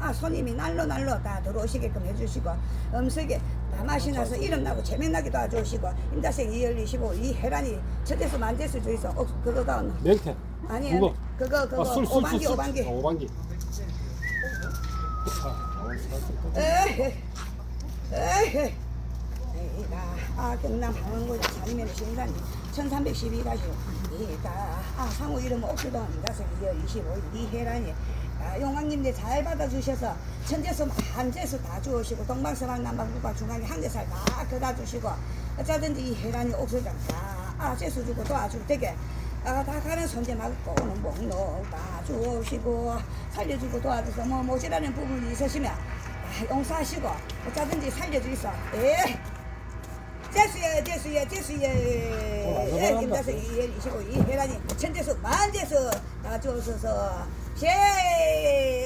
아, 손님이 날로 날로 다 들어오시게끔 해주시고 음식에 다 맛이 나서 이름 나고 재미나게 도와주시고 임자생 2열 25 이혜란이 첫째수 만재수 주이소 어, 없나? 맹태. 아니 그거. 그거 그거 아, 술, 술, 오반기 술, 술. 오반기 어, 오반기. 에헤 에헤 이가 아 경남 방원고자 자리면 신산 1312가시오 이가 아 상호 이름 옥수동 이가서 2월 25일 이혜란이 아, 용왕님들 잘 받아주셔서 천재수 한재수 다 주시고 동방서방 남방북방 중앙에 한개살 다 그다 주시고 어쩌든지 이 혜란이 옥수장 다 아 재수 주고 도와주고 되게 아, 다 가는 손재 막고 오는 목록 다 주시고 살려주고 도와줘서 뭐 모자라는 부분이 있으시면 아, 용서하시고 어쩌든지 살려주이소. 예. 재수예 재수예 재수예 어, 예안 김다서 이일 이시고 이혜란이 천재수 만재수 다 주셔서 제 그것이고 와.